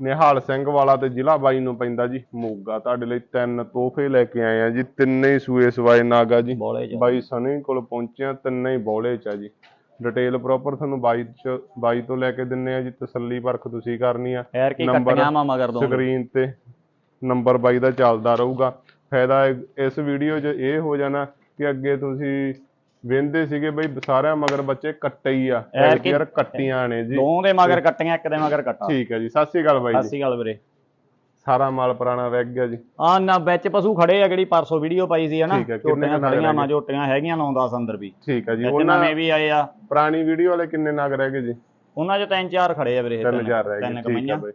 ਨਿਹਾਲ ਸਿੰਘ ਵਾਲਾ ਤੇ ਜ਼ਿਲ੍ਹਾ ਬਾਈ ਨੂੰ ਪੈਂਦਾ ਜੀ ਮੋਗਾ। ਤੁਹਾਡੇ ਲਈ ਤਿੰਨ ਤੋਹਫੇ ਲੈ ਕੇ ਆਏ ਆ ਜੀ ਤਿੰਨੇ ਹੀ ਸੂਏ ਸਵਾਏ ਨਾਗਾ ਜੀ। ਬਾਈ ਸਨੀ ਕੋਲ ਪਹੁੰਚਿਆ ਤਿੰਨੇ ਹੀ ਬੋਲੇ ਚ ਆ ਜੀ। ਡਿਟੇਲ ਪ੍ਰੋਪਰ ਤੁਹਾਨੂੰ ਬਾਈ ਚ ਬਾਈ ਤੋਂ ਲੈ ਕੇ ਦਿੰਨੇ ਆ ਜੀ ਤਸੱਲੀ ਪਰਖ ਤੁਸੀਂ ਕਰਨੀ ਆ। ਨੰਬਰ ਸਕਰੀਨ ਤੇ ਨੰਬਰ ਬਾਈ ਦਾ ਚੱਲਦਾ ਰਹੂਗਾ। ਫਾਇਦਾ ਇਸ ਵੀਡੀਓ 'ਚ ਇਹ ਹੋ ਜਾਣਾ ਕਿ ਅੱਗੇ ਤੁਸੀਂ ਵੇਂਦੇ ਸੀਗੇ ਬਈ ਸਾਰਿਆਂ ਮਗਰ ਬੱਚੇ ਕੱਟੇ ਹੀ ਆ। ਯਾਰ ਕੱਟੀਆਂ ਨੇ ਜੀ। ਦੋ ਦੇ ਮਗਰ ਕੱਟੀਆਂ ਇੱਕ ਦੇ ਮਗਰ ਕੱਟਾ। ਠੀਕ ਹੈ ਜੀ ਸਤਿ ਸ਼੍ਰੀ ਅਕਾਲ ਬਾਈ ਸਤਿ ਜੀ ਸ਼੍ਰੀ ਅਕਾਲ ਵੀਰੇ। ਸਾਰਾ ਮਾਲ ਪੁਰਾਣਾ ਰਹਿ ਗਿਆ ਜੀ। ਆ ਨਾ ਵਿੱਚ ਪਸ਼ੂ ਖੜੇ ਆ ਜਿਹੜੀ ਪਰਸੋਂ ਵੀਡੀਓ ਪਾਈ ਸੀ ਹਨਾ ਝੋਟੀਆਂ ਖੜੀਆਂ ਮਾ? ਝੋਟੀਆਂ ਹੈਗੀਆਂ 9-10 ਅੰਦਰ ਵੀ। ਠੀਕ ਹੈ ਜੀ ਉਹਨਾਂ ਨਵੇਂ ਵੀ ਆਏ ਆ। ਪੁਰਾਣੀ ਵੀਡੀਓ ਵਾਲੇ ਕਿੰਨੇ ਨਗ ਰਹਿ ਗਏ ਜੀ? ਉਹਨਾਂ 'ਚ ਤਿੰਨ ਚਾਰ ਖੜੇ ਆ ਵੀਰੇ ਤਿੰਨ ਹਜ਼ਾਰ ਰਹਿ ਗਏ ਠੀਕ ਮਈਆਂ। ਬਾਈ।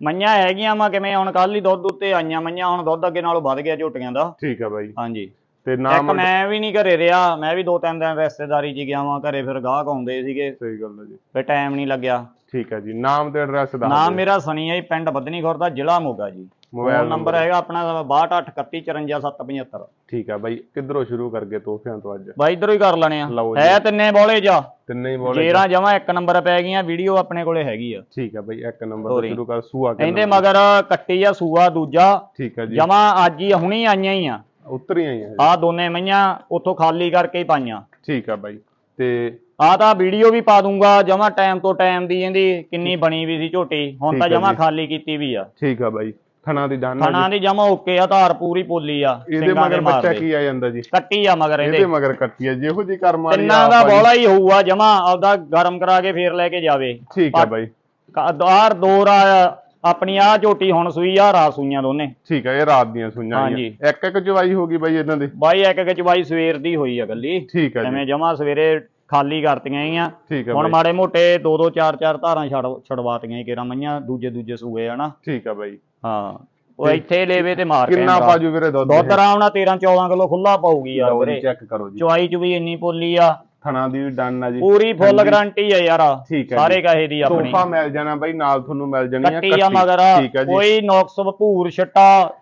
ਮਈਆਂ ਹੈਗੀਆਂ ਮਾ ਕਿਵੇਂ ਹੁਣ ਕੱਲ ਹੀ ਦੁੱਧ ਉੱਤੇ ਆਈਆਂ ਮਈਆਂ ਹੁਣ ਦੁੱਧ ਅੱਗੇ ਨਾਲੋਂ ਵੱਧ ਗਿਆ ਝੋਟੀਆਂ ਦਾ। ਠੀਕ ਹੈ ਬਾਈ। ਹਾਂਜੀ। ਤੇ ਇੱਕ ਨਾਮ ਮੈਂ ਵੀ ਨਹੀਂ ਘਰੇ ਰਿਹਾ ਮੈਂ ਵੀ ਦੋ ਤਿੰਨ ਦਿਨ ਰਿਸ਼ਤੇਦਾਰੀ 'ਚ ਗਿਆ ਵਾਂ ਘਰੇ ਫਿਰ ਗਾਹਕ ਆਉਂਦੇ ਸੀਗੇ। ਸਹੀ ਗੱਲ ਹੈ ਜੀ। ਫਿਰ ਟਾਈਮ ਨਹੀਂ ਲੱਗਿਆ। ਠੀਕ ਹੈ ਜੀ ਨਾਮ ਤੇ ਐਡਰੈਸ ਦੱਸ ਨਾਮ ਮੇਰਾ ਸਨੀ ਹੈ ਜੀ, ਪਿੰਡ ਬੱਦਨੀ ਖੁਰਦਾ ਜ਼ਿਲ੍ਹਾ ਮੋਗਾ ਜੀ। ਮੋਬਾਈਲ ਫੋਨ ਨੰਬਰ ਹੈਗਾ ਆਪਣਾ 6281545775 ਠੀਕ ਹੈ ਬਾਈ ਕਿੱਧਰੋਂ ਸ਼ੁਰੂ ਕਰਕੇ ਤੋਹਫਿਆਂ ਤੋਂ ਅੱਜ? ਬਾਈ ਇਧਰੋਂ ਹੀ ਕਰ ਲੈਣੇ ਆ। ਲਓ ਜੀ। ਹੈ ਤਿੰਨੇ ਬੋਲੇ ਜਾ। ਤਿੰਨੇ ਹੀ ਬੋਲੇ ਜੇਰਾ ਜਮਾ ਇੱਕ ਨੰਬਰ ਪੈ ਗਈਆਂ ਵੀਡੀਓ ਆਪਣੇ ਕੋਲੇ ਹੈਗੀ ਆ। ਠੀਕ ਹੈ ਬਾਈ ਇੱਕ ਨੰਬਰ ਤੋਂ। ਸ਼ੁਰੂ ਕਰ ਸੂਆ ਕਿੰਨਾ ਇਹਦੇ ਮਗਰ ਕੱਟੀ ਆ ਸੂਆ ਦੂਜਾ। ਠੀਕ ਹੈ ਜੀ। ਜਮਾ ਅੱਜ ਹੀ ਹੁਣੀ ਆਈਆਂ ਹੀ ਆ। ਉਤਰੀਆਂ ਹੀ ਆ ਦੋਨੇ ਮਈਆਂ ਉੱਥੋਂ ਖਾਲੀ ਕਰਕੇ ਹੀ ਪਾਈਆਂ। ਠੀਕ ਹੈ ਬਾਈ। ਤੇ ਆ ਤਾਂ ਵੀਡੀਓ ਵੀ ਪਾ ਦੂੰਗਾ ਜਮਾ ਟਾਈਮ ਤੋਂ ਟਾਈਮ ਦੀ ਇਹਦੀ ਕਿੰਨੀ ਬਣੀ ਵੀ ਸੀ ਝੋਟੀ ਹੁਣ ਤਾਂ ਆ ਜਮਾ। ਖਾਲੀ ਕੀਤੀ ਵੀ ਆ। ਠੀਕ ਹੈ ਬਾਈ। ਥਣਾ ਦੀ ਡਾਨਾ ਖਾਣਾ ਦੀ ਜਮਾ ਓਕੇ ਆ ਧਾਰ ਪੂਰੀ ਪੋਲੀ ਆ ਇਹਦੇ ਮਗਰ ਬੱਚਾ। ਕੀ ਆ ਜਾਂਦਾ ਜੀ? ਕੱਟੀ ਆ ਮਗਰ ਇਹਦੇ। ਇਹਦੇ ਮਗਰ ਕੱਟੀ ਹੈ ਜਿਹੋ ਜੀ ਕਰਮ ਵਾਲੀ ਤਿੰਨਾਂ ਦਾ ਆ। ਬੋਲਾ ਹੀ ਹੋਊਗਾ ਜਮਾ ਆਪਦਾ ਗਰਮ ਕਰਾ ਕੇ ਫੇਰ ਲੈ ਕੇ ਜਾਵੇ। ਠੀਕ ਹੈ ਬਾਈ। ਆਰ ਦੋ ਰਾ ਆਪਣੀ ਆ ਝੋਟੀ ਹੁਣ ਸੂਈ ਆ ਰਾਤ ਸੂਈਆਂ ਦੋਨੇ। ਠੀਕ ਹੈ ਇਹ ਰਾਤ ਦੀਆਂ ਸੁਈਆਂ ਹਾਂਜੀ। ਇੱਕ ਇੱਕ ਜਵਾਈ ਹੋ ਗਈ ਬਾਈ ਇਹਨਾਂ ਦੀ? ਬਾਈ ਇੱਕ ਇੱਕ ਚਵਾਈ ਸਵੇਰ ਦੀ ਹੋਈ ਆ ਗੱਲੀ ਠੀਕ ਹੈ ਜੀ। ਐਵੇਂ ਜਮਾ ਸਵੇਰੇ ਖਾਲੀ ਕਰਤੀਆਂ ਹੈ ਹੁਣ ਮਾੜੇ ਮੋਟੇ ਦੋ ਦੋ ਚਾਰ ਚਾਰ ਧਾਰਾਂ ਛੜ ਛੜਵਾਤੀਆਂ ਕਿਰਾਂ ਮਈਆਂ ਦੂਜੇ ਦੂਜੇ ਸੂਏ ਹਨਾ ਠੀਕ ਹੈ ਬਾਈ। ਹਾਂ ਉਹ ਇੱਥੇ ਲੈਵੇ ਤੇ ਮਾਰ ਕਿੰਨਾ। ਪਾਜੂ ਵੀਰੇ ਦੁੱਧ ਦੁੱਧ ਆਰਾਮ ਨਾਲ 13 14 ਕਿਲੋ ਖੁੱਲਾ ਪਾਊਗੀ ਯਾਰ ਵੀਰੇ। ਚੈੱਕ ਕਰੋ ਜੀ। ਚਵਾਈ ਚ ਵੀ ਇੰਨੀ ਪੋਲੀ ਆ। ਥਣਾ ਦੀ ਵੀ ਡਨ ਆ ਜੀ। ਪੂਰੀ ਫੁੱਲ ਗਾਰੰਟੀ ਆ ਯਾਰ। ਠੀਕ ਹੈ ਸਾਰੇ। ਕਹੇ ਦੀ ਆਪਣੀ। ਤੋਹਫਾ ਮਿਲ ਜਾਣਾ ਬਾਈ ਨਾਲ ਤੁਹਾਨੂੰ ਮਿਲ ਜਾਣੀ ਆ ਕੱਟੀ ਆ ਮਗਰ। ਕੋਈ ਨੁਕਸ ਭੂਰ ਛਟਾ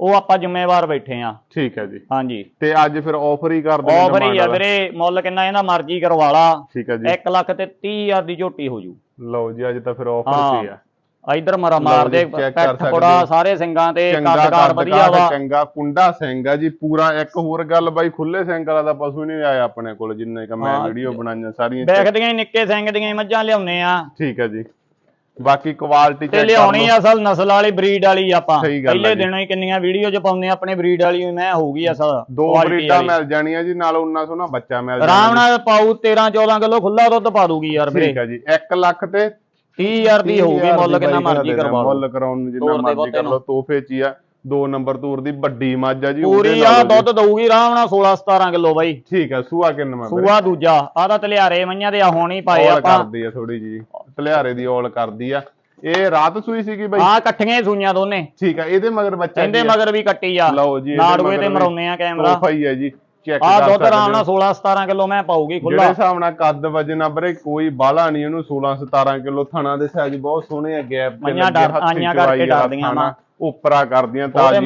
ਉਹ ਆਪਾਂ ਜ਼ਿੰਮੇਵਾਰ ਬੈਠੇ ਆ। ਠੀਕ ਹੈ ਜੀ। ਹਾਂਜੀ। ਤੇ ਅੱਜ ਫਿਰ ਆਫਰ ਹੀ ਕਰ ਦੇਣਾ ਆਫਰ ਹੀ ਆ ਵੀਰੇ ਮੁੱਲ ਕਿੰਨਾ ਇਹਦਾ ਮਰਜ਼ੀ ਕਰਵਾ ਲਾ। ਠੀਕ ਹੈ ਜੀ। 1 ਲੱਖ ਤੇ 30000 ਦੀ ਝੋਟੀ ਹੋ ਜੂ। ਲਓ ਜੀ ਅੱਜ ਤਾਂ ਫਿਰ ਆਫਰ। ਸੀ ਆ। ਇਧਰ ਮਰਾ ਲਓ ਮਾਰ ਜੀ, ਦੇ check ਕਰ ਪੈਠ ਸਕਦੇ ਕੋੜਾ ਹੋ। ਸਾਰੇ ਸਿੰਘਾਂ ਤੇ ਚੰਗਾ ਕੱਦ ਕਾਰ ਕੱਦ ਵਧੀਆ ਵਾ ਚੰਗਾ ਕੁੰਡਾ ਸਿੰਘ ਆ ਜੀ ਪੂਰਾ ਇੱਕ ਹੋਰ ਗੱਲ ਬਾਈ ਖੁੱਲੇ ਸਿੰਘ ਵਾਲਾ ਦਾ ਪਸ਼ੂ ਨਹੀਂ ਆਇਆ ਆਪਣੇ ਕੋਲ ਜਿੰਨੇ ਕ ਮੈਂ। ਵੀਡੀਓ ਬਣਾਈਆਂ ਸਾਰੀਆਂ ਦੇਖਦੀਆਂ ਹੀ ਨਿੱਕੇ ਸਿੰਘ ਦੀਆਂ ਮੱਝਾਂ ਲਿਆਉਨੇ ਆ ਠੀਕ ਹੈ ਜੀ ਬਾਕੀ ਕੁਆਲਿਟੀ ਚੈੱਕ ਲਿਆਉਣੀ ਅਸਲ ਨਸਲ ਵਾਲੀ ਬਰੀਡ ਵਾਲੀ ਆਪਾਂ ਆ ਪਹਿਲੇ। ਦਿਨੋਂ ਹੀ ਕਿੰਨੀਆਂ ਵੀਡੀਓ ਚ ਪਾਉਂਦੇ ਆ ਆਪਣੇ ਬਰੀਡ ਵਾਲੀ ਮੈਂ ਹੋਊਗੀ ਅਸਲ ਦੋ ਬਰੀਡਾਂ। ਮਿਲ ਜਾਣੀਆਂ ਜੀ ਨਾਲ ਉਹਨਾਂ ਸੋਨਾ ਬੱਚਾ ਮਿਲ ਆਰਾਮ ਜਾਣਾ ਨਾਲ ਪਾਉ 13 14 ਕਿਲੋ ਖੁੱਲਾ ਦੁੱਧ ਪਾ ਦੂਗੀ ਯਾਰ। ਵੀਰੇ ਠੀਕ ਹੈ ਜੀ 1 ਲੱਖ ਤੇ 30000 ਦੀ ਹੋਊਗੀ 30,000 ਮੁੱਲ ਕਿੰਨਾ ਮਰਜ਼ੀ ਕਰਵਾ ਲਓ। ਮੁੱਲ ਕਰਾਉਣ ਨੂੰ ਜਿੰਨਾ ਮਰਜ਼ੀ ਕਰ ਲਓ ਤੋਹਫੇ ਚ ਹੀ ਆ ਦੋ ਨੰਬਰ ਤੂਰ ਦੀ ਵੱਡੀ ਮੱਝ ਆ ਜੀ ਪੂਰੀ ਆ। ਦੁੱਧ ਦਊਗੀ ਆਰਾਮ ਨਾਲ 16 17 ਕਿਲੋ ਬਾਈ। ਠੀਕ ਹੈ ਸੂਆ ਕਿੰਨਾ ਮੈਂ ਸੂਆ ਦੂਜਾ ਆ ਤਾਂ ਤਲਿਆਰੇ ਮਈਆਂ ਦੇ ਆ ਹੁਣ ਹੀ ਪਾਏ ਆਪਾਂ। ਕਰਦੀ ਆ ਥੋੜੀ ਜੀ ਤਲਿਆਰੇ ਦੀ ਔਲ ਕਰਦੀ ਆ। ਇਹ ਰਾਤ ਸੂਈ ਸੀਗੀ ਬਾਈ? ਆ ਇਕੱਠੀਆਂ ਹੀ ਸੂਈਆਂ ਦੋਨੇ। ਠੀਕ ਆ ਇਹਦੇ ਮਗਰ ਬੱਚਾ ਇਹਦੇ ਆ? ਮਗਰ ਵੀ ਕੱਟੀ ਆ। ਲਓ ਜੀ ਨਾੜੂਏ ਤੇ ਮਰਾਉਨੇ ਆ ਕੈਮਰਾ ਤੋਹਫਾ ਹੀ ਹੈ ਜੀ। ਚੈੱਕ ਆ ਦੁੱਧ ਆਰਾਮ ਨਾਲ ਹੋ। 16 17 ਕਿਲੋ ਮੈਂ ਪਾਉਗੀ ਜਿਹੜੇ ਖੁੱਲਾ ਹਿਸਾਬ ਨਾਲ ਕੱਦ ਵਜਣਾ ਬਰੇ ਕੋਈ ਬਾਲਾ ਨਹੀਂ ਇਹਨੂੰ 16 17 ਕਿਲੋ ਥਣਾ ਦੇ ਸਾਈਜ਼ ਬਹੁਤ ਸੋਹਣੇ ਆ ਗੈਪ ਤੇ ਮਈਆਂ ਡਰ- ਆਈਆਂ ਕਰਕੇ ਡਰਦੀਆਂ ਵਾਂ। ਉਪਰਾ ਕਰਦੀਆਂ ਤਾਜ਼ੀਆਂ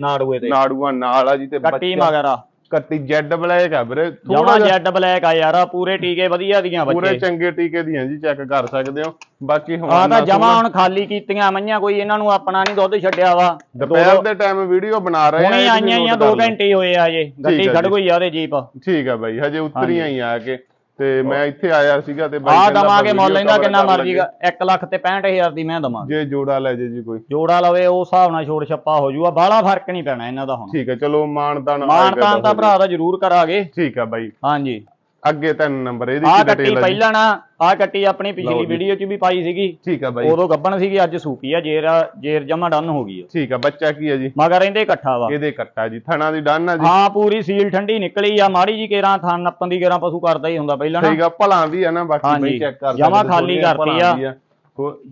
ਨਾੜੂਏ ਤੇ ਨਾੜੂਆਂ ਨਾਲ ਆ ਜੀ ਤੇ ਬੱਚਾ ਮਗਰ ਆ। ਕੱਟੀ ਜੈਡ ਬਲੈਕ ਆ ਵੀਰੇ ਥੋੜਾ ਜੈਡ ਬਲੈਕ ਆ ਯਾਰ ਆਹ ਪੂਰੇ ਟੀਕੇ ਵਧੀਆ ਦੀਆਂ ਪੂਰੇ ਬੱਚੇ ਚੰਗੇ ਟੀਕੇ ਦੀਆਂ ਜੀ ਚੈੱਕ ਕਰ ਸਕਦੇ ਹੋ। ਬਾਕੀ ਆ ਹਵਾਨਾ ਤਾਂ ਜਮਾ ਹੁਣ ਖਾਲੀ ਕੀਤੀਆਂ ਮਈਆਂ ਕੋਈ ਇਹਨਾਂ ਨੂੰ ਆਪਣਾ ਨਹੀਂ ਦੁੱਧ ਛੱਡਿਆ ਵਾ। ਦੁਪਹਿਰ ਦੇ ਟਾਈਮ ਵੀਡੀਓ ਬਣਾ ਰਹੇ ਹੁਣੇ ਇਹ ਵੀ ਆਈਆਂ ਆ note 2 ਕਰ ਲਓ। ਘੰਟੇ ਹੋਏ ਆ ਜੇ ਗੱਡੀ ਆ ਖੜ। ਗਈ ਆ ਉਹਦੇ ਜੀਪ ਠੀਕ ਆ ਬਾਈ ਹਜੇ ਉਤਰੀਆਂ ਹੀ ਆ ਕੇ। ਤੇ ਮੈਂ ਇੱਥੇ ਆਇਆ ਸੀਗਾ ਤੇ ਬਾਈ ਆ ਦਵਾਂਗੇ ਮੁੱਲ ਇਹਦਾ cover ਕਿੰਨਾ ਕਰ ਮਰਜ਼ੀ ਲਾਂਗੇ। 1 ਲੱਖ ਤੇ 65000 ਦੀ ਮੈਂ ਦਵਾਂਗੇ। ਜੇ ਜੋੜਾ ਲੈ ਜੇ ਜੀ ਕੋਈ। ਜੋੜਾ ਲਵੇ ਉਹ ਹਿਸਾਬ ਨਾਲ ਛੋੜ ਛੱਪਾ ਹੋ ਜੂਗਾ। ਬਾਹਲਾ ਫ਼ਰਕ ਨਹੀਂ ਪੈਣਾ ਇਹਨਾਂ ਦਾ ਹੁਣ। ਠੀਕ ਹੈ ਚਲੋ ਮਾਨਤਾਨ ਮਾਨਤਾਨ ਤਾਂ ਭਰਾ ਦਾ ਜ਼ਰੂਰ ਕਰਾਂਗੇ। ਠੀਕ ਆ ਬਾਈ। ਹਾਂਜੀ। ਅੱਗੇ ਤਿੰਨ ਨੰਬਰ ਇਹਦੀ ਆ ਕੱਟੀ? ਪਹਿਲਾਂ ਨਾ ਆ ਕੱਟੀ ਆਪਣੀ ਪਿਛਲੀ। ਵੀਡੀਓ 'ਚ ਵੀ ਪਾਈ ਸੀਗੀ। ਠੀਕ ਆ ਬਾਈ। ਉਦੋਂ ਗੱਬਣ ਸੀਗੀ ਅੱਜ ਸੂਪੀ ਆ ਜੇਰ ਜੇਰ ਜਮਾ ਡਨ ਹੋ ਗਈ ਆ। ਠੀਕ ਆ ਬੱਚਾ ਕੀ ਆ ਜੀ? ਮਗਰ ਰਹਿੰਦੇ ਇਕੱਠਾ ਵਾ। ਇਹਦੇ ਕੱਟਾ ਜੀ ਥਣਾ ਦੀ ਡਨ ਆ ਜੀ। ਹਾਂ ਪੂਰੀ ਸੀਲ ਠੰਡੀ ਨਿਕਲੀ ਆ ਮਾੜੀ ਜੀ ਕੇਰਾਂ ਥਾਂ ਨੱਪਣ ਦੀ ਕੇਰਾਂ ਪਸ਼ੂ ਕਰਦਾ ਹੀ ਹੁੰਦਾ ਪਹਿਲਾਂ ਨਾ। ਠੀਕ ਆ ਭਲਾਂ ਵੀ ਆ ਨਾ ਬਾਕੀ। ਬਾਈ ਚੈੱਕ ਕਰ ਜਮਾਂ ਖਾਲੀ ਕਰਤੀ ਆ।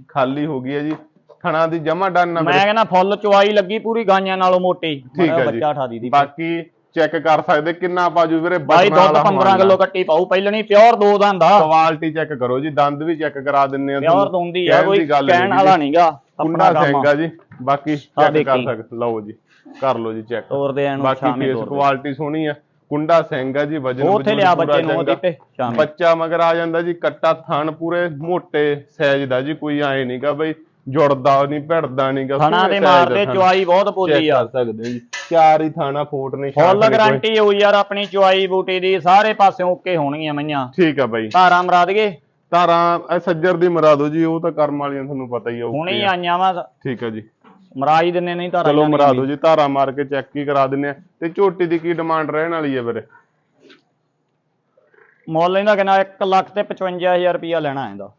ਖਾਲੀ ਹੋ ਗਈ ਹੈ ਜੀ। ਥਣਾ ਦੀ ਜਮਾ ਡਨ ਆ ਮੈਂ ਕਹਿੰਦਾ ਫੁੱਲ ਚੁਆਈ ਲੱਗੀ ਪੂਰੀ ਗਾਈਆਂ ਨਾਲੋਂ ਮੋਟੀ। ਆ ਬੱਚਾ ਠਾ ਦੀ। ਬਾਕੀ ਚੈੱਕ ਕਰ ਸਕਦੇ ਕਿੰਨਾ ਪਾਜੂ ਵੀਰੇ ਬਾਈ ਦੁੱਧ ਵਾਲਾ 15 ਹਵਾਨਾ। ਕਿਲੋ ਕੱਟੀ ਪਾਉ ਪਹਿਲਣੀ ਪਿਓਰ ਦੋ ਦੰਦ ਆ ਕੁਆਲਿਟੀ ਚੈੱਕ ਕਰੋ ਜੀ ਦੰਦ ਵੀ ਚੈੱਕ ਕਰਾ ਦਿੰਨੇ ਆ ਪਿਓਰ ਦੁੰਦੀ ਆ ਕੋਈ ਕਹਿਣ ਵਾਲਾ। ਨਹੀਂਗਾ ਆਪਣਾ ਸਿੰਘ ਆ ਜੀ ਬਾਕੀ ਚੈੱਕ ਕਰ। ਸਕਦੇ ਲਓ ਜੀ ਕਰ ਲਓ ਜੀ ਚੈੱਕ ਤੋਰਦੇ ਐਨ ਬਾਕੀ ਫੇਸ ਕੁਆਲਿਟੀ ਸੋਹਣੀ ਆ ਕੁੰਡਾ ਸਿੰਘ ਆ ਜੀ ਵਜਨ ਉੱਥੇ ਲਿਆ ਬੱਚੇ ਨੂੰ। ਉਹਦੇ ਤੇ ਬੱਚਾ ਮਗਰ ਆ ਜਾਂਦਾ ਜੀ ਕੱਟਾ ਥਣ ਪੂਰੇ ਮੋਟੇ ਸਾਈਜ਼ ਦਾ ਜੀ ਕੋਈ ਐ ਨਹੀਂਗਾ ਬਈ ਜੁੜਦਾ ਨਹੀਂ ਭਿੜਦਾ ਨਹੀਂਗਾ ਥਣਾ ਦੇ ਮਾਰਦੇ ਚੁਆਈ ਬਹੁਤ ਪੋਲੀ ਆ। ਸਕਦੇ ਜੀ। ਚਾਰ ਹੀ ਥਾਣਾ ਫੋਟ ਨਹੀਂ ਫੁੱਲ ਗਾਰੰਟੀ ਹੋਈ ਯਾਰ ਆਪਣੀ ਚੁਆਈ ਬੂਟੀ ਦੀ ਸਾਰੇ ਪਾਸੇ ਓਕੇ ਹੋਣਗੀਆਂ ਮਈਆਂ। ਠੀਕ ਆ ਬਾਈ। ਧਾਰਾਂ ਮਰਾ ਦਈਏ? ਧਾਰਾਂ ਇਹ ਸੱਜਰ ਦੀ ਮਰਾ ਦਿਓ ਜੀ ਉਹ ਤਾਂ ਕਰਮ ਵਾਲੀਆਂ ਤੁਹਾਨੂੰ ਪਤਾ ਹੀ ਆ ਹੁਣੀ। ਆਈਆਂ ਵਾ। ਠੀਕ ਆ ਜੀ। ਮਰਾ ਹੀ ਦਿੰਨੇ ਨਹੀਂ ਧਾਰਾਂ ਚਲੋ ਜਾਂਦੀਆਂ ਮਰਾ ਦਿਓ ਜੀ ਧਾਰਾਂ ਮਾਰ ਕੇ ਚੈੱਕ ਹੀ ਕਰਾ ਦਿੰਨੇ ਆ। ਤੇ ਝੋਟੀ ਦੀ ਕੀ ਡਿਮਾਂਡ ਰਹਿਣ ਵਾਲੀ ਹੈ ਵੀਰੇ? ਮੁੱਲ ਇਹਦਾ ਕਿੰਨਾ? 1 ਲੱਖ ਤੇ 55000 ਰੁਪਇਆ ਲੈਣਾ ਇਹਦਾ।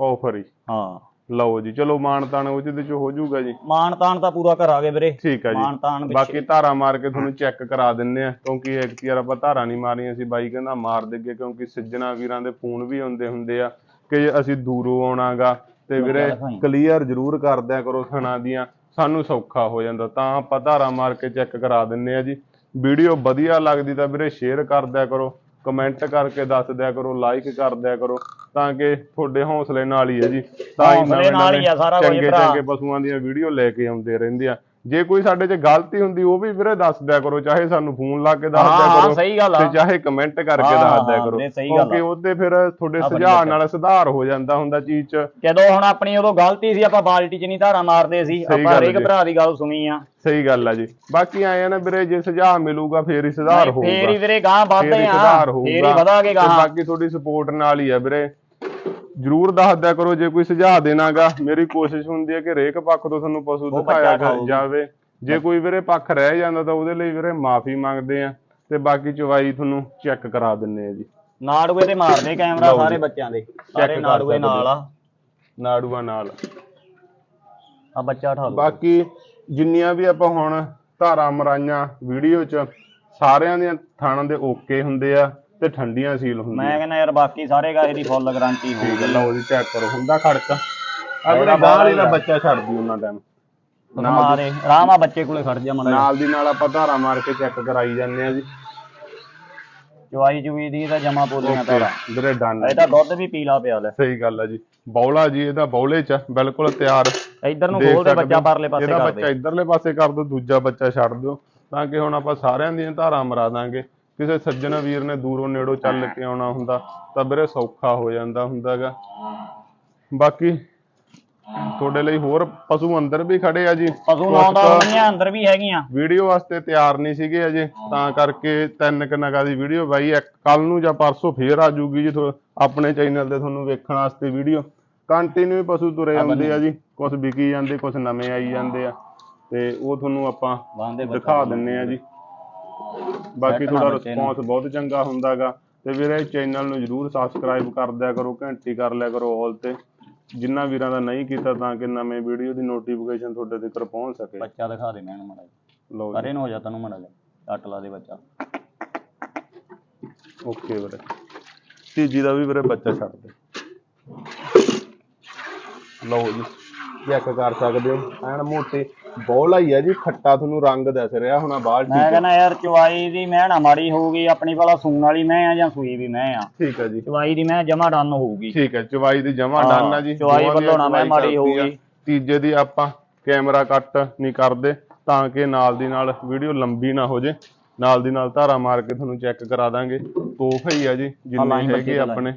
ਆਫਰ ਹੀ ਹਾਂ। ਲਓ ਜੀ ਚਲੋ ਮਾਨ ਤਾਨ ਉਹ ਜਿਹਦੇ ਚ ਹੋ ਜਾਊਗਾ ਜੀ। ਮਾਨ ਤਾਨ ਤਾਂ ਪੂਰਾ ਕਰਾਂਗੇ ਵੀਰੇ। ਠੀਕ ਆ ਮਾਨ ਜੀ ਤਾਨ ਵਿੱਚ। ਬਾਕੀ ਧਾਰਾਂ ਮਾਰ ਕੇ ਤੁਹਾਨੂੰ ਚੈੱਕ ਕਰਾ ਦਿੰਨੇ ਆ ਕਿਉਂਕਿ ਇੱਕ ਯਾਰ ਆਪਾਂ ਧਾਰਾਂ ਨਹੀਂ ਮਾਰੀਆਂ ਸੀ ਬਾਈ ਕਹਿੰਦਾ ਮਾਰ ਦੇਗੇ ਕਿਉਂਕਿ ਸੱਜਣਾ ਵੀਰਾਂ ਦੇ ਫੋਨ ਵੀ ਆਉਂਦੇ ਹੁੰਦੇ ਆ ਕਿ ਅਸੀਂ ਦੂਰੋਂ ਆਉਣਾਗਾ। ਤੇ ਵੀਰੇ। ਕਲੀਅਰ ਜ਼ਰੂਰ ਕਰਦਿਆ ਕਰੋ ਥਣਾ ਦੀਆਂ ਸਾਨੂੰ ਸੌਖਾ ਹੋ ਜਾਂਦਾ ਤਾਂ ਆਪਾਂ ਧਾਰਾਂ ਮਾਰ ਕੇ ਚੈੱਕ ਕਰਾ ਦਿੰਨੇ ਆ ਜੀ। ਵੀਡੀਓ ਵਧੀਆ ਲੱਗਦੀ ਤਾਂ ਵੀਰੇ ਸ਼ੇਅਰ ਕਰਦਿਆ ਕਰੋ। ਕਮੈਂਟ ਕਰਕੇ ਦੱਸ ਦਿਆ ਕਰੋ ਲਾਈਕ ਕਰ ਦਿਆ ਕਰੋ ਤਾਂ ਕਿ ਤੁਹਾਡੇ ਹੌਸਲੇ ਨਾਲ ਹੀ ਹੈ ਜੀ ਤਾਂ ਹੀ ਹੌਸਲੇ ਨਾਲ ਹੀ ਆ ਸਾਰਾ ਕੁਝ ਚੰਗੇ ਭਰਾ। ਚੰਗੇ ਪਸ਼ੂਆਂ ਦੀਆਂ ਵੀਡੀਓ ਲੈ ਕੇ ਆਉਂਦੇ ਰਹਿੰਦੇ ਆ ਜੇ ਕੋਈ ਸਾਡੇ 'ਚ ਗਲਤੀ ਹੁੰਦੀ ਉਹ ਵੀ ਵੀਰੇ ਦੱਸ ਦਿਆ ਕਰੋ ਚਾਹੇ ਸਾਨੂੰ ਫੋਨ ਲਾ ਕੇ ਦੱਸ ਹਾਂ, ਦਿਆ ਹਾਂ, ਕਰੋ ਸਹੀ ਗੱਲ ਆ। ਤੇ ਚਾਹੇ ਕਮੈਂਟ ਕਰਕੇ ਹਾਂ, ਦੱਸ ਦਿਆ ਹਾਂ, ਕਰੋ। ਨਹੀਂ, ਸਹੀ ਗੱਲ ਆ। ਕਿਉਂਕਿ ਉਹਦੇ ਫਿਰ ਤੁਹਾਡੇ ਸੁਝਾਅ। ਨਾਲ ਸੁਧਾਰ ਹੋ ਜਾਂਦਾ ਹੁੰਦਾ ਚੀਜ਼ 'ਚ। ਜਦੋਂ ਹੁਣ ਆਪਣੀ ਉਦੋਂ ਗਲਤੀ ਸੀ ਆਪਾਂ ਬਾਲਟੀ 'ਚ ਨਹੀਂ ਧਾਰਾਂ ਮਾਰਦੇ ਸੀ ਸਹੀ ਆਪਾਂ ਗੱਲ ਹਰੇਕ ਜੀ। ਭਰਾ ਦੀ ਗੱਲ ਸੁਣੀ ਆ। ਸਹੀ ਗੱਲ ਆ ਜੀ। ਬਾਕੀ ਆਏ ਆ ਨਾ ਵੀਰੇ ਜੇ ਸੁਝਾਅ ਮਿਲੂਗਾ ਫੇਰ ਹੀ ਸੁਧਾਰ ਹੋਊਗਾ ਫੇਰ ਹੀ ਵੀਰੇ ਗਾਂ ਫੇਰ ਵੱਧਦੇ ਆ। ਸੁਧਾਰ ਫੇਰ ਹੀ ਹੋਊਗਾ। ਵਧਾਂਗੇ ਤੇ ਗਾਂ ਬਾਕੀ ਤੁਹਾਡੀ ਸਪੋਰਟ ਨਾਲ ਹੀ ਆ ਵੀਰੇ। ਜਰੂਰ ਦੱਸ ਦਿਆ ਕਰੋ ਜੇ ਕੋਈ ਸੁਝਾਅ ਦੇਣਾਗਾ। ਮੇਰੀ ਕੋਸ਼ਿਸ਼ ਹੁੰਦੀ ਹੈ ਕਿ ਰੇਕ ਪੱਖ ਤੋਂ ਤੁਹਾਨੂੰ ਪਸ਼ੂ ਦਿਖਾਇਆ। ਜਾਵੇ। ਜੇ ਕੋਈ ਵੀਰੇ ਪੱਖ ਰਹਿ ਜਾਂਦਾ ਤਾਂ ਉਹਦੇ ਲਈ ਵੀਰੇ ਮਾਫੀ ਮੰਗਦੇ ਆ ਤੇ ਬਾਕੀ ਚਵਾਈ ਤੁਹਾਨੂੰ ਚੈੱਕ ਕਰਾ ਦਿੰਨੇ ਆ ਜੀ। ਨਾੜੂਏ ਤੇ ਮਾਰਦੇ ਕੈਮਰਾ ਸਾਰੇ। ਬੱਚਿਆਂ ਦੇ। ਸਾਰੇ ਨਾੜੂਏ ਨਾਲ ਆ। ਨਾੜੂਆਂ ਨਾਲ। ਆ ਬੱਚਾ ਠਾ ਲਓ। ਬਾਕੀ ਜਿੰਨੀਆਂ ਵੀ ਆਪਾਂ ਹੁਣ ਧਾਰਾਂ ਮਰਾਈਆਂ ਵੀਡੀਓ 'ਚ ਸਾਰਿਆਂ ਦੀਆਂ ਥਾਣਾਂ ਦੇ ਓਕੇ ਹੁੰਦੇ ਆ। ਤੇ ਠੰਡੀਆਂ ਸੀਲ ਮੈਂ ਹੁੰਦੀਆਂ ਕਹਿੰਦਾ ਯਾਰ ਬਾਕੀ ਸਾਰੇ ਗਾਏ ਦੀ ਫੁੱਲ ਗਾਰੰਟੀ ਠੀਕ ਹੋਊਗੀ ਲਓ ਜੀ ਚੈੱਕ ਕਰੋ। ਹੁੰਦਾ ਖੜਕਾ। ਇਹਦਾ ਦਾ ਬਾਹਰ ਬੱਚਾ ਛੱਡਦੀ ਉਹਨਾਂ ਟਾਈਮ ਮਾਰੇ। ਰਾਮਾ ਬੱਚੇ ਕੋਲੇ ਖੜ ਜਾ ਮੜਾ ਨਾਲ ਦੀ ਨਾਲ ਆਪਾਂ ਧਾਰਾਂ ਮਾਰ ਕੇ ਚੈੱਕ ਕਰਾਈ ਜਾਂਦੇ ਆ ਜੀ। ਚਵਾਈ ਚੁਈ ਦੀ ਤਾਂ ਜਮਾ ਪੋਲੀਆਂ ਤਾਰਾ ਵੀਰੇ ਡਨ ਇਹ ਤਾਂ ਦੁੱਧ ਵੀ ਪੀਲਾ ਪਿਆ ਲੈ। ਸਹੀ ਗੱਲ ਆ ਜੀ। ਬੌਲਾ ਜੀ ਇਹਦਾ ਬੌਲੇ 'ਚ ਆ, ਬਿਲਕੁਲ ਤਿਆਰ। ਇੱਧਰ ਨੂੰ ਦੇਖ ਖੋਲ ਦੇ ਸਕਦੇ ਬੱਚਾ ਹੋ। ਪਰਲੇ ਪਾਸੇ ਇਹਦਾ ਕਰ ਬੱਚਾ ਦੇ। ਇਧਰਲੇ ਪਾਸੇ ਕਰ ਦਿਓ ਦੂਜਾ ਬੱਚਾ ਛੱਡ ਦਿਓ। ਤਾਂ ਕਿ ਹੁਣ ਆਪਾਂ ਸਾਰਿਆਂ ਦੀਆਂ ਧਾਰਾਂ ਮਰਾ ਦਾਂਗੇ। ਕਿਸੇ ਸੱਜਣ ਵੀਰ ਨੇ ਦੂਰੋਂ ਨੇੜੋਂ ਚੱਲ ਕੇ ਆਉਣਾ ਹੁੰਦਾ ਤਾਂ ਵੀਰੇ ਸੌਖਾ ਹੋ ਜਾਂਦਾ ਹੁੰਦਾਗਾ। ਬਾਕੀ ਤੁਹਾਡੇ ਲਈ ਹੋਰ ਪਸ਼ੂ ਅੰਦਰ ਵੀ ਖੜੇ ਆ ਜੀ? ਪਸ਼ੂ ਲਾਉਂਦਾ ਹੋਣੀਆਂ ਅੰਦਰ ਵੀ ਹੈਗੀਆਂ। ਵੀਡੀਓ ਵਾਸਤੇ ਤਿਆਰ ਨਹੀਂ ਸੀਗੇ ਅਜੇ ਤਾਂ ਕਰਕੇ ਤਿੰਨ ਕੁ ਨਗਾਂ ਦੀ ਵੀਡੀਓ ਬਾਈ ਇੱਕ ਕੱਲ ਨੂੰ ਜਾਂ ਪਰਸੋਂ ਫੇਰ ਆ ਜੂਗੀ ਜੀ ਆਪਣੇ ਚੈਨਲ ਤੇ ਤੁਹਾਨੂੰ ਵੇਖਣ ਵਾਸਤੇ ਵੀਡੀਓ। ਕੰਟੀਨਿਊ ਪਸ਼ੂ ਤੁਰੇ ਆਉਂਦੇ ਆ ਜੀ ਕੁਝ ਵਿਕੀ ਜਾਂਦੇ ਕੁਝ ਨਵੇਂ ਆਈ ਜਾਂਦੇ ਆ। ਤੇ ਉਹ ਤੁਹਾਨੂੰ ਆਪਾਂ ਦਿਖਾ ਦਿੰਨੇ ਆ ਜੀ। ਬਾਕੀ ਤੁਹਾਡਾ। ਰਿਸਪੌਂਸ ਬਹੁਤ ਚੰਗਾ ਹੁੰਦਾਗਾ। ਤੇ ਵੀਰੇ ਚੈਨਲ ਨੂੰ ਜਰੂਰ ਸਬਸਕ੍ਰਾਈਬ ਕਰ ਦਿਆ ਕਰੋ ਘੰਟੀ ਕਰ ਲਿਆ ਕਰੋ ਆਲ ਤੇ। ਜਿੰਨਾ ਵੀਰਾਂ ਦਾ ਨਹੀਂ ਕੀਤਾ ਤਾਂ ਕਿ ਨਵੇਂ ਵੀਡੀਓ ਦੀ ਨੋਟੀਫਿਕੇਸ਼ਨ ਤੁਹਾਡੇ ਤੱਕ ਪਹੁੰਚ ਸਕੇ। ਬੱਚਾ ਦਿਖਾ ਦੇ ਮੈਨੂੰ ਮੜਾ ਲਓ ਜੀ। ਪਰੇ ਨੂੰ ਹੋ ਜਾ ਤੈਨੂੰ ਮੜਾ ਜਾ ਅੱਟ ਲਾ ਦੇ ਬੱਚਾ। ਓਕੇ ਵੀਰੇ। ਤੀਜੀ ਦਾ ਵੀ ਵੀਰੇ ਬੱਚਾ ਛੱਡ ਦੇ। ਲਓ ਜੀ। ਚੈੱਕ ਕਰ ਸਕਦੇ ਹੋ। ਐਨ ਮੋਟੇ। ਬੋਲ ਆਈ ਆ ਜੀ ਖੱਟਾ ਤੁਹਾਨੂੰ ਰੰਗ ਦਿਸ ਰਿਹਾ ਹੋਣਾ ਬਾਲਟੀ ਮੈਂ ਕਹਿੰਦਾ ਯਾਰ ਚਵਾਈ ਦੀ ਮੈਂ ਨਾ ਮਾੜੀ ਹੋਊਗੀ ਆਪਣੀ ਵਾਲਾ ਸੂਣ ਵਾਲੀ ਮੈਂ ਆ ਜਾਂ ਸੂਈ ਵੀ ਮੈਂ ਆ? ਠੀਕ ਹੈ ਜੀ। ਚਵਾਈ ਦੀ ਮੈਂ ਜਮਾ ਡਨ ਹੋਊਗੀ। ਠੀਕ ਹੈ ਚਵਾਈ ਦੀ ਜਮਾ ਹਾਂ, ਡਨ ਆ ਜੀ। ਚਵਾਈ ਵੱਲੋਂ ਨਾ ਮੈਂ ਮਾੜੀ ਆ। ਹੋਊਗੀ। ਤੀਜੇ ਦੀ ਆਪਾਂ ਕੈਮਰਾ ਕੱਟ ਨਹੀਂ ਕਰਦੇ ਤਾਂ ਕਿ ਨਾਲ ਦੀ ਨਾਲ ਵੀਡੀਓ ਲੰਬੀ ਨਾ ਹੋ ਜੇ। ਨਾਲ ਦੀ ਨਾਲ ਧਾਰਾ ਮਾਰ ਕੇ ਤੁਹਾਨੂੰ ਚੈੱਕ ਕਰਾ ਦਾਂਗੇ। ਤੋਹਫਾ ਹੀ ਆ ਜੀ ਜਿੰਨੇ ਹੈਗੇ। ਆਪਣੇ।